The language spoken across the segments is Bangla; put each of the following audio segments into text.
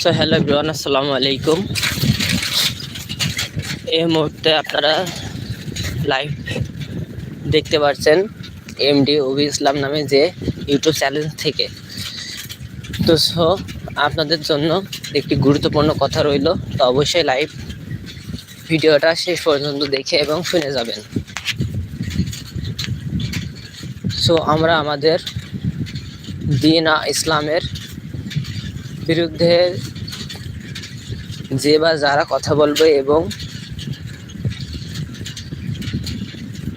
সো হ্যালো এভরিওয়ান আসসালামু আলাইকুম এই মুহূর্তে আপনারা লাইভ দেখতে পাচ্ছেন এমডি অবি ইসলাম নামে যে ইউটিউব চ্যানেল থেকে। তো সো আপনাদের জন্য একটি গুরুত্বপূর্ণ কথা রইল। তো, অবশ্যই লাইভ ভিডিওটা শেষ পর্যন্ত দেখে এবং শুনে যাবেন। সো আমরা আমাদের দিন ইসলামের বিরুদ্ধে যে বা যারা কথা বলবে এবং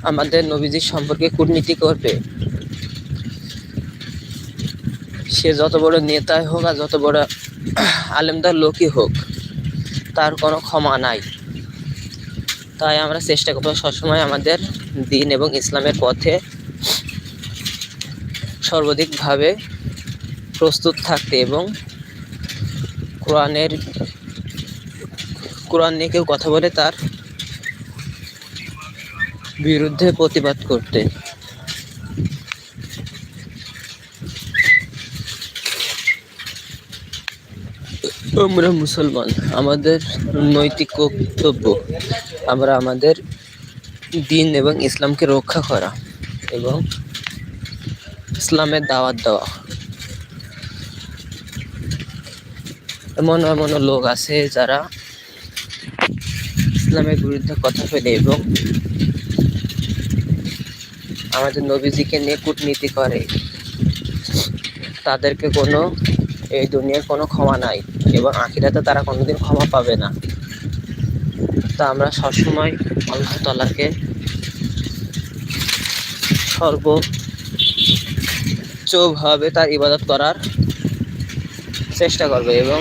আমাদের নবীজির সম্পর্কে কূটনীতি করবে, সে যত বড় নেতাই হোক আর যত বড় আলেমদার লোকই হোক, তার কোনো ক্ষমা নাই। তাই আমরা চেষ্টা করব সবসময় আমাদের দিন এবং ইসলামের পথে সর্বাধিকভাবে প্রস্তুত থাকতে এবং কোরআনের, কোরআন নিয়ে কেউ কথা বলে তার বিরুদ্ধে প্রতিবাদ করতে। আমরা মুসলমান, আমাদের নৈতিক কর্তব্য, আমরা আমাদের দিন এবং ইসলামকে রক্ষা করা এবং ইসলামের দাওয়াত দেওয়া। এমন এমন লোক আছে যারা ইসলামের বিরুদ্ধে কথা ফেলে এবং আমাদের নবীজিকে নিয়ে কূটনীতি করে। তাদেরকে কোনো এই দুনিয়ার কোনো ক্ষমা নাই এবং আখিরাতে তারা কোনোদিন ক্ষমা পাবে না। তা আমরা সবসময় আল্লাহ তালাকে সর্বোচ্চভাবে তার ইবাদত করার চেষ্টা করবে এবং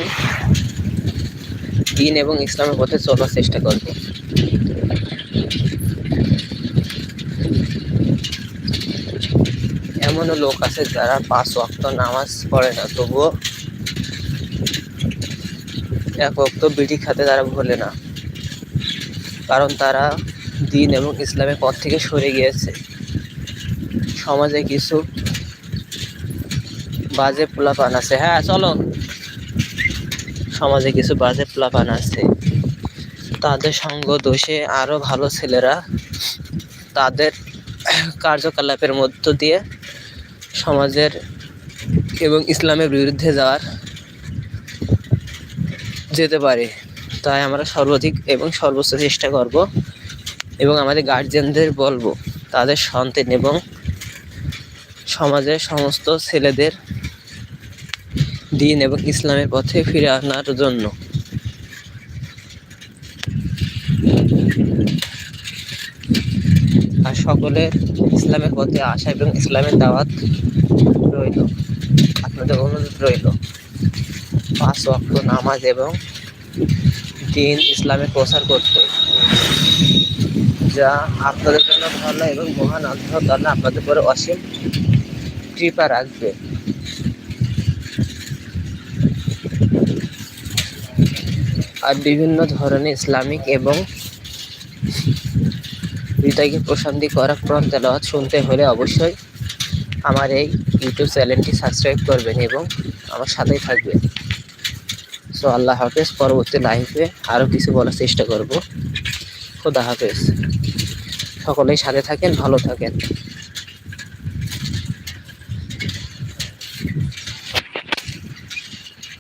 দিন এবং ইসলামের পথে চলার চেষ্টা করবে। এমনও লোক আছে যারা পাঁচ ওয়াক্ত নামাজ পড়ে না, তবুও এক ওয়াক্ত বিড়ি খাতে তারা ভোলে না। কারণ তারা দিন এবং ইসলামের পথ থেকে সরে গিয়েছে। সমাজে কিছু বাজে পোলাপান আছে। হ্যাঁ চলো। সমাজে কিছু বাজে পোলাপান আছে। তাদের সঙ্গ দোষে আরও ভালো ছেলেরা তাদের কার্যকলাপের মধ্য দিয়ে সমাজের এবং ইসলামের বিরুদ্ধে যাওয়ার যেতে পারে। তাই আমরা সর্বাধিক এবং সর্বোচ্চ চেষ্টা করব এবং আমাদের গার্জেনদের বলব, তাদের সন্তান এবং সমাজের সমস্ত ছেলেদের দিন এবং ইসলামের পথে ফিরে আনার জন্য। আর সকলের ইসলামের পথে আসা এবং ইসলামের দাওয়াত রইল। আপনাদের অনুরোধ রইল, পাঁচ ওয়াক্ত নামাজ এবং দিন ইসলামের প্রচার করতে। যা আপনাদের জন্য ভালো এবং মহান আল্লাহ তাআলা আপনাদের পরে অসীম কৃপা রাখবে। আর বিভিন্ন ধরনের ইসলামিক এবং হৃদয়কে প্রশান্তি করা কোরআন তেলাওয়াত শুনতে হলে অবশ্যই আমার এই ইউটিউব চ্যানেলটি সাবস্ক্রাইব করবেন এবং আমার সাথেই থাকবেন। সো আল্লাহ হাফেজ, পরবর্তী লাইফে আরও কিছু বলার চেষ্টা করব। খোদা হাফেজ। সকলেই সাথে থাকেন, ভালো থাকেন।